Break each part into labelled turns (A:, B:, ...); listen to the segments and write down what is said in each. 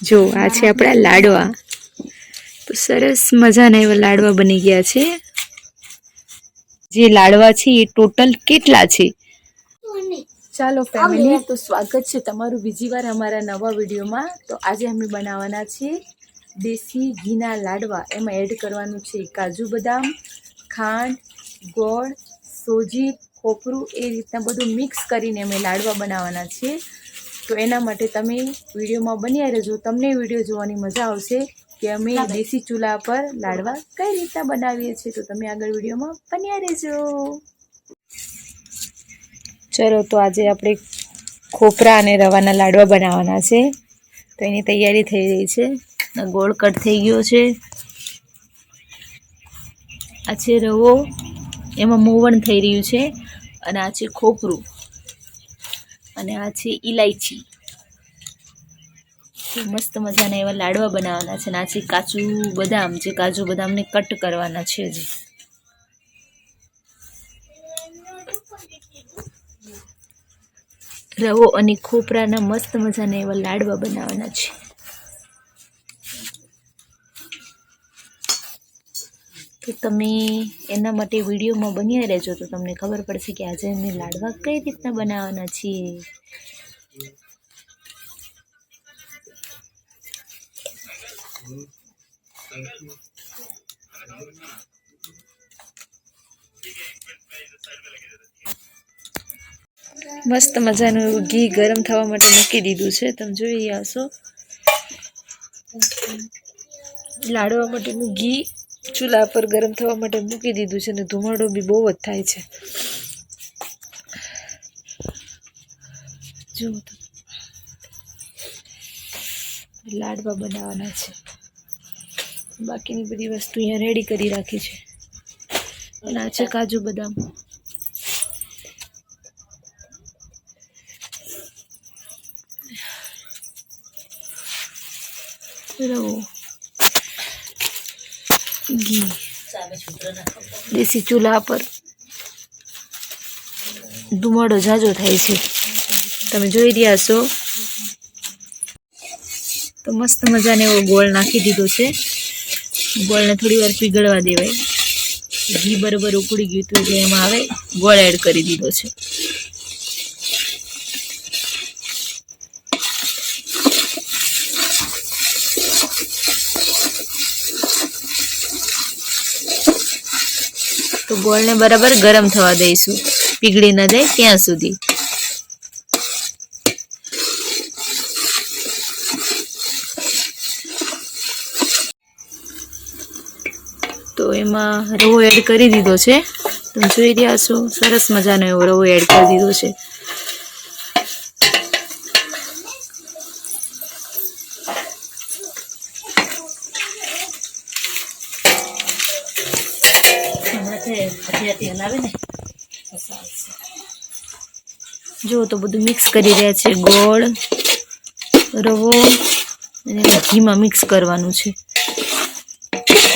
A: જો, આ છે આપણા લાડવા. તો સરસ મજાના એવા લાડવા બની ગયા છે. જે લાડવા છે એ ટોટલ કેટલા છે? ચાલો ફેમિલી તો સ્વાગત છે તમારું બીજી વાર અમારા નવા વિડીયોમાં. તો આજે અમે બનાવવાના છીએ દેશી ઘીના લાડવા. એમાં એડ કરવાનું છે કાજુ બદામ, ખાંડ, ગોળ, સોજી ખોપરું એ રીતના બધું મિક્સ કરીને અમે લાડવા બનાવવાના છીએ તો એના માટે તમે વિડીયોમાં બન્યા રહેજો. તમને વીડિયો જોવાની મજા આવશે કે અમે દેશી ચૂલા પર લાડવા કઈ રીતના બનાવીએ છીએ. તો તમે આગળ વિડીયોમાં બન્યા રહેજો. ચલો તો આજે આપણે ખોપરા અને રવાના લાડવા બનાવવાના છે. તો એની તૈયારી થઈ રહી છે. ગોળ કટ થઈ ગયો છે. આ છે રવો. એમાં મોવણ થઈ રહ્યું છે. અને આ છે ખોપરું. અને આ છે ઇલાયચી મસ્ત મજાના એવા લાડવા બનાવવાના છે. અને આ છે કાચું બદામ, જે કાજુ બદામને કટ કરવાના છે હજી. રવો અને ખોપરાના મસ્ત મજાના એવા લાડવા બનાવવાના છે. તો તમે એના માટે વિડીયોમાં બન્યા રહેજો તો તમને ખબર પડશે કે આજે અમે લાડવા કઈ રીતના બનાવવાના છીએ. મસ્ત મજાનું ઘી ગરમ થવા માટે મૂકી દીધું છે. તમે જોઈ આવશો લાડવા માટેનું ઘી ચૂલા પર ગરમ થવા માટે મૂકી દીધું છે અને ધુમાડો બી બહુ જ થાય છે. જુઓ તો લાડવા બનાવવાના છે. બાકીની બધી વસ્તુ અહીંયા રેડી કરી રાખી છે. અને આ છે કાજુ બદામ. રવો ઘી દેશી ચૂલા પર ધુમાડો ઝાઝો થાય છે. તમે જોઈ રહ્યા છો. તો મસ્ત મજાને એવો ગોળ નાખી દીધો છે. ગોળને થોડી વાર પીગળવા દેવાય. ઘી બરોબર ઉકળી ગયું હતું એમાં આવે, ગોળ એડ કરી દીધો છે. તો ગોળને બરાબર ગરમ થવા દઈશું. પીગળી ન જાય ત્યાં સુધી. તો એમાં રવો એડ કરી દીધો છે. તમે જોઈ રહ્યા છો, સરસ મજાનો એવો રવો એડ કરી દીધો છે. જો તો બધું મિક્સ કરી રહ્યા છે, ગોળ, રવો અને ઘીમાં મિક્સ કરવાનું છે.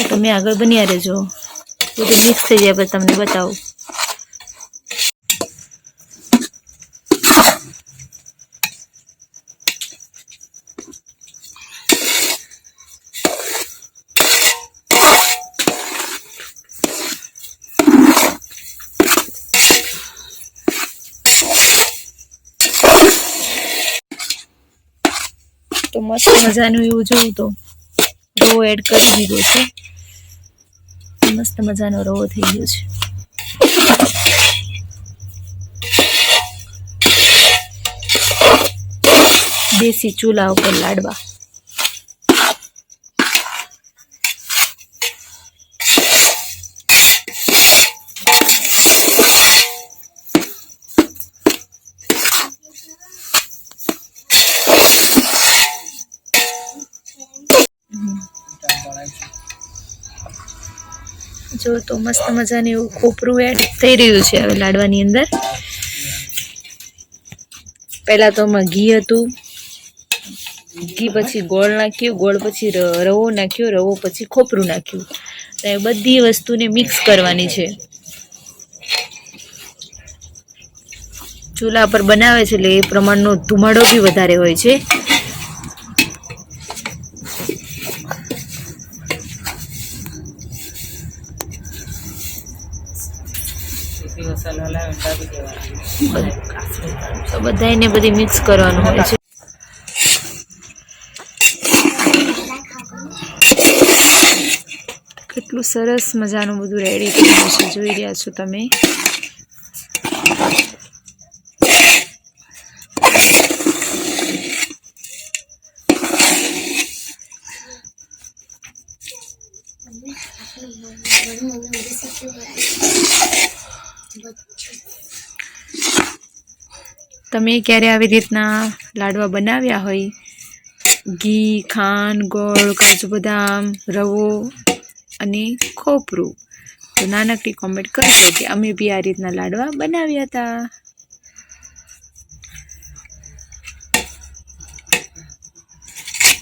A: તમે આગળ બન્યા રહેજો. બધું મિક્સ થઈ જાય પછી તમને બતાવું. તો મસ્ત મજાનું એવું જોયું તો રવો એડ કરી દીધો છે. મસ્ત મજાનો રવો થઈ ગયો છે. દેશી ચૂલા ઉપર લાડવા. જો તો મસ્ત મજાનું એવું ખોપરું એડ થઈ રહ્યું છે હવે લાડવાની અંદર. પહેલા તો આમાં ઘી હતું. ઘી પછી ગોળ નાખ્યું, ગોળ પછી રવો નાખ્યો, રવો પછી ખોપરું નાખ્યું. તો એ બધી વસ્તુને મિક્સ કરવાની છે. ચૂલા પર બનાવે છે એટલે એ પ્રમાણનો ધુમાડો બી વધારે હોય છે. બધાને બધી મિક્સ કરવાનું હોય છે. કેટલું સરસ મજાનું બધું રેડી થયું છે. જોઈ રહ્યા છો તમે. તમે ક્યારે આવી રીતના લાડવા બનાવ્યા હોય? ઘી, ખાંડ, ગોળ, કાજુ બદામ, રવો અને ખોપરું. તો નાનકડી કોમેન્ટ કરજો કે અમે બી આ રીતના લાડવા બનાવ્યા હતા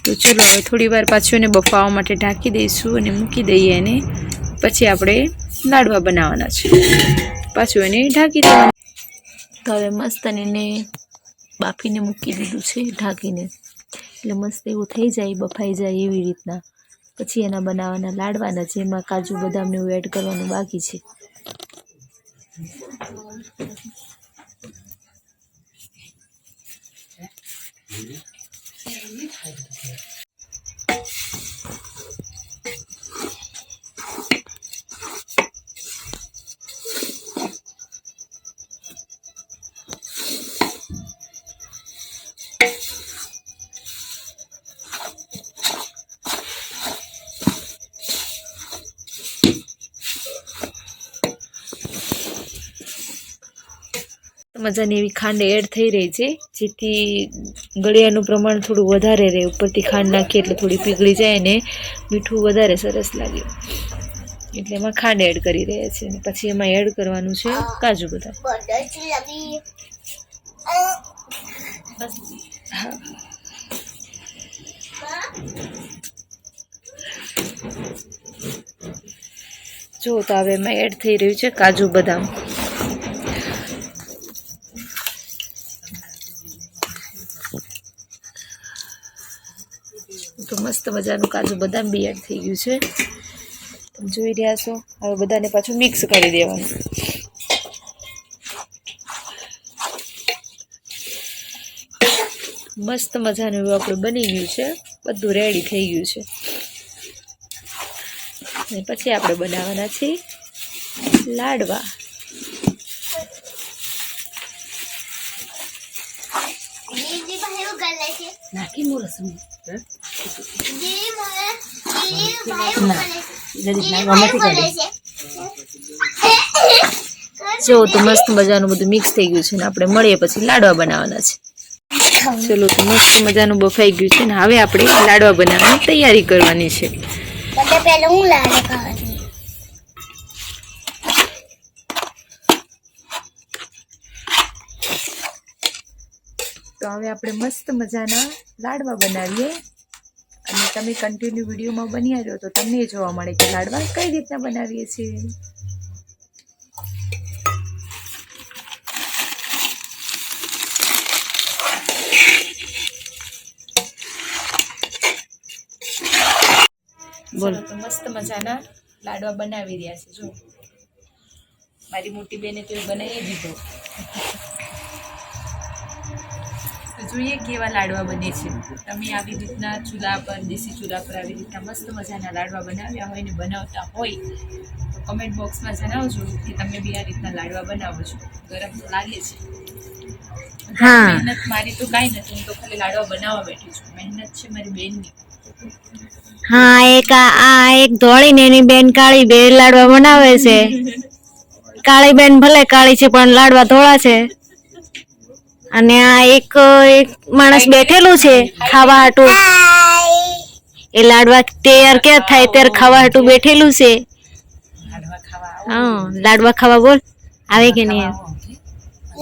A: તો ચલો હવે થોડી વાર પાછું એને બફાવા માટે ઢાંકી દઈશું અને મૂકી દઈએ એને. પછી આપણે લાડવા બનાવવાના છે. પાછું એને ઢાંકી દેવાનું. તો હવે મસ્ત એને બાફીને મૂકી દીધું છે, ઢાંકીને. એટલે મસ્ત એવું થઈ જાય, બફાઈ જાય એવી રીતના. પછી એના બનાવવાના, લાડવાના, જેમાં કાજુ બદામને એવું એડ કરવાનું બાકી છે. મજાની એવી ખાંડ એડ થઈ રહી છે, જેથી ગળિયાનું પ્રમાણ થોડું વધારે રહે, ઉપરથી ખાંડ નાખીએ એટલે થોડી પીગળી જાય અને મીઠું વધારે સરસ લાગે. એટલે એમાં ખાંડ એડ કરી રહ્યા છે પછી એમાં એડ કરવાનું છે કાજુ બદામ. જો તો હવે એમાં એડ થઈ રહ્યું છે કાજુ બદામ તો મસ્ત મજાનું કાજુ બદામ બી થઈ ગયું છે. તમે જોઈ રહ્યા છો. હવે બધાને પાછું મિક્સ કરી દેવાનું. મસ્ત મજાનું એવું આપણું બની ગયું છે. બધું રેડી થઈ ગયું છે. અને પછી આપણે બનાવવાના છીએ લાડવા. જો, તો મસ્ત મજાનું બધું મિક્સ થઈ ગયું છે ને આપણે મળીએ પછી લાડવા બનાવવાના છે. ચલો, તો મસ્ત મજાનું બફાઈ ગયું છે ને, હવે આપણે લાડવા બનાવવાની તૈયારી કરવાની છે.
B: પહેલા હું લાડુ
A: તો હવે આપણે મસ્ત મજાના લાડવા બનાવીએ. અને તમે કન્ટિન્યુ વિડીયોમાં બન્યા રહો તો તમને જોવા મળે કે લાડવા કઈ રીતના બનાવીએ છીએ. બોલો. તો મસ્ત મજાના લાડવા બનાવી રહ્યા છે જો. મારી મોટી બેને તો એ બનાવી દીધો. જોઈએ કેવા લાડવા બને છે. તમે આવી રીતના ચૂલા પર દેશી ચૂલા પર આવી રીતના મસ્ત મજાના લાડવા બનાવ્યા હોય ને બનાવતા હોય તો કમેન્ટ બોક્સમાં જણાવજો કે તમે બી આ રીતના લાડવા બનાવો છો. ગરમ તો લાગે છે.
B: હા.
A: મહેનત મારી તો કાંઈ નથી હું તો ખાલી લાડવા બનાવવા બેઠી છું. મહેનત છે મારી બેનની.
B: હા એક આ આ એક ધોળી ને એની બેન કાળી બે લાડવા બનાવે છે. કાળી બેન ભલે કાળી છે પણ લાડવા ધોળા છે. અને આ એક એક માણસ બેઠેલું છે ખાવા હાટું એ લાડવા તૈયાર ક્યાં થાય? ત્યારે ખાવા હાટું બેઠેલું છે.
C: લાડવા ખાવા
B: હા લાડવા ખાવા બોલ. આવે કે નહીં?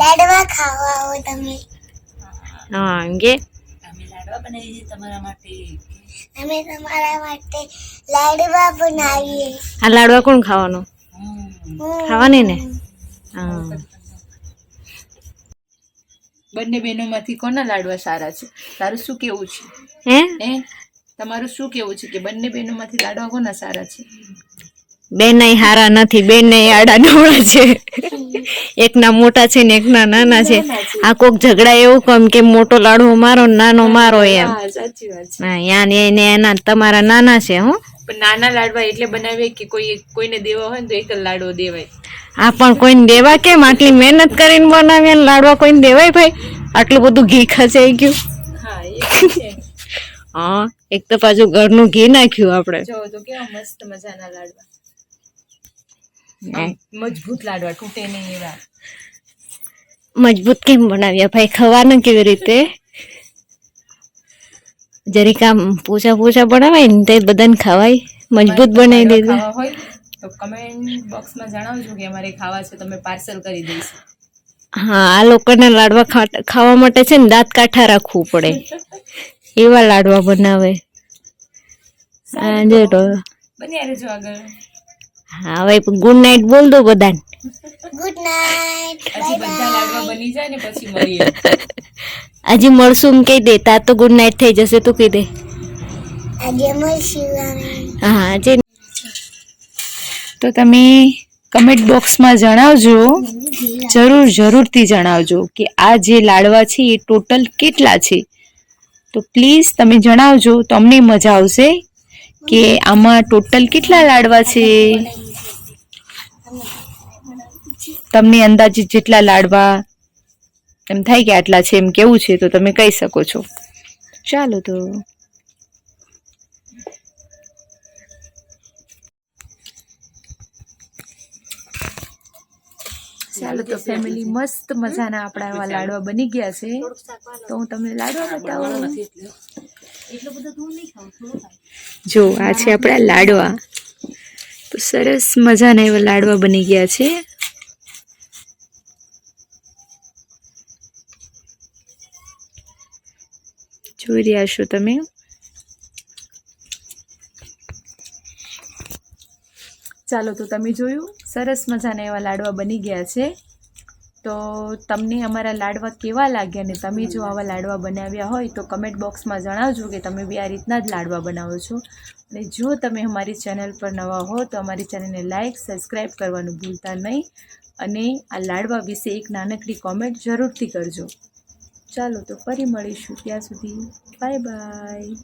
B: લાડવા ખાવા આવો તમે. હા એમ કે?
C: અમે લાડવા બનાવીએ છીએ તમારા માટે.
B: અમે તમારા માટે લાડવા બનાવીએ. આ લાડવા કોણ ખાવાનું? ખાવાની ને? હા.
A: બંને બહેનોમાંથી કોના લાડવા સારા છે? તારું શું કેવું છે?
B: હે?
A: તમારું શું કેવું છે કે બંને બહેનોમાંથી લાડવા કોના સારા છે?
B: બેન હારા નથી બેન આડા ડોળા છે. એકના મોટા છે ને એકના નાના છે. આ કોક ઝઘડા એવું કમ કે મોટો લાડવો મારો નાનો મારો એમ.
A: હા સાચી વાત છે.
B: હા યા ને એના તમારા નાના છે હો.
A: પણ નાના લાડવા એટલે બનાવીએ કે કોઈ કોઈને દેવા હોય ને તો એક જ લાડવો દેવાય.
B: આ પણ કોઈને દેવા કેમ? આટલી મહેનત કરીને બનાવીએ ને લાડવા કોઈને દેવાય ભાઈ? આટલું બધું ઘી ખસાઈ ગયું.
A: હા એ છે.
B: હા એક તો પાછું ઘરનું ઘી નાખ્યું આપણે.
A: જો તો કેવા મસ્ત મજાના લાડવા. મજબૂત લાડવા તૂટે નહીં એવા.
B: મજબૂત કેમ બનાવ્યા ભાઈ? ખવાના કેવી રીતે? જરીક આમ પોછા પોછા બનાવાય ને તે બધાને ખવાય મજબૂત બનાવી
A: દેજો તો કમેન્ટ બોક્સમાં જણાવજો કે અમારે ખાવા છે તમે પાર્સલ કરી દઈશું.
B: હા આ લોકોને લાડવા ખા- ખાવા માટે છે ને દાંત કાઠા રાખવું પડે. એવા લાડવા બનાવે. હા જો તો.
A: બન્યા રહેજો આગળ.
B: હા હવે ગુડ નાઇટ બોલ દો બધાને.
A: હજી બધા લાડવા બની જાય ને પછી મળીએ.
B: આજે મળશું એમ કહી દે તાર તો ગુડ નાઇટ થઈ જશે તું કહી દે હા આજે
A: તો તમે કમેન્ટ બોક્સમાં જણાવજો. જરૂર જરૂરથી જણાવજો કે આ જે લાડવા છે એ ટોટલ કેટલા છે? તો પ્લીઝ તમે જણાવજો તો અમને મજા આવશે કે આમાં ટોટલ કેટલા લાડવા છે? તમને અંદાજિત જેટલા લાડવા એમ થાય કે આટલા છે એમ કેવું છે તો તમે કહી શકો છો. ચાલો તો. ચાલો તો ફેમિલી મસ્ત મજાના આપણા એવા લાડવા બની ગયા છે. તો હું તમને લાડવા બતાવું. જો આ છે આપણા લાડવા. તો સરસ મજાના એવા લાડવા બની ગયા છે. જોઈ રહ્યા છો તમે? ચાલો તો તમે જોયું, સરસ મજાના એવા લાડવા બની ગયા છે. તો તમને અમારા લાડવા કેવા લાગ્યા ને તમે જો આવા લાડવા બનાવ્યા હોય તો કમેન્ટ બોક્સમાં જણાવજો કે તમે બી આ રીતના જ લાડવા બનાવો છો. અને જો તમે અમારી ચેનલ પર નવા હો તો અમારી ચેનલને લાઇક સબસ્ક્રાઈબ કરવાનું ભૂલતા નહીં. અને આ લાડવા વિશે એક નાનકડી કોમેન્ટ જરૂરથી કરજો. ચાલો તો ફરી મળીશું ત્યાં સુધી. Bye bye.